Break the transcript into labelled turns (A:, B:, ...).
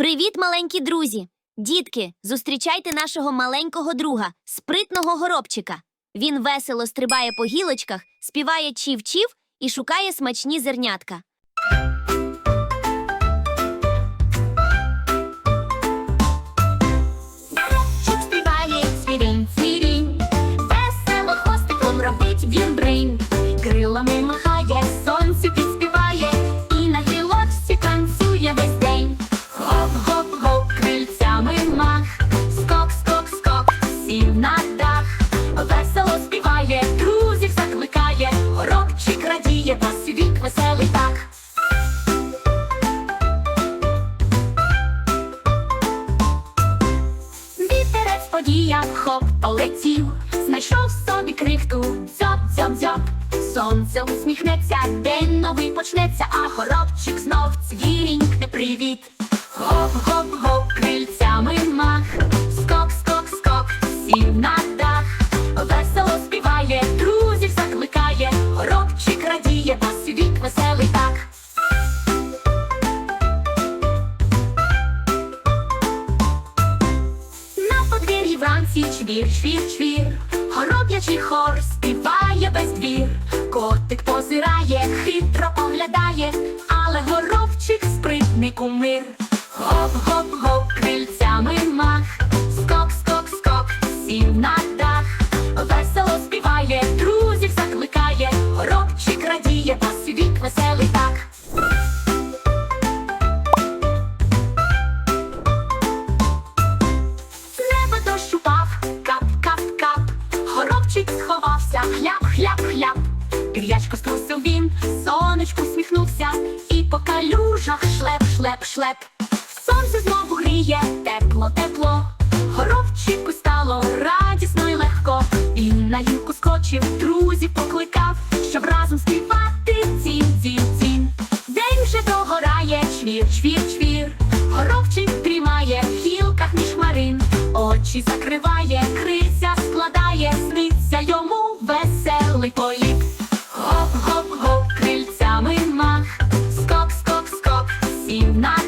A: Привіт, маленькі друзі! Дітки, зустрічайте нашого маленького друга, спритного горобчика. Він весело стрибає по гілочках, співає чів-чів і шукає смачні зернятка.
B: Радіє, та світ веселий так. Вітерець подіяв, хоп, полетів, знайшов собі крихту, дзьоб, дзьоб. Сонце усміхнеться, день новий почнеться, а хоробчик знов цвірінькне привіт. Гоп, крильцями мах, скок, скок, скок, сів на вранці чвір, чвір, чвір, Хороб'ячий хор співає без двір. Котик позирає, хитро оглядає, але горобчик спритний кумир. Гоп, гоп, гоп, крильцями мах, скок, Горобчик сховався, хляб. Пір'ячко струсив він, сонечку всміхнувся, і по калюжах шлеп, шлеп, шлеп. Сонце знову гріє, тепло, тепло. Горобчику стало радісно й легко. Він на гілку скочив, друзів покликав, щоб разом співати цін, цін, цін. День вже догорає, чвір, чвір, чвір. Горобчик дрімає в гілках між хмарин, очі закриває, криця складає, сниться сів на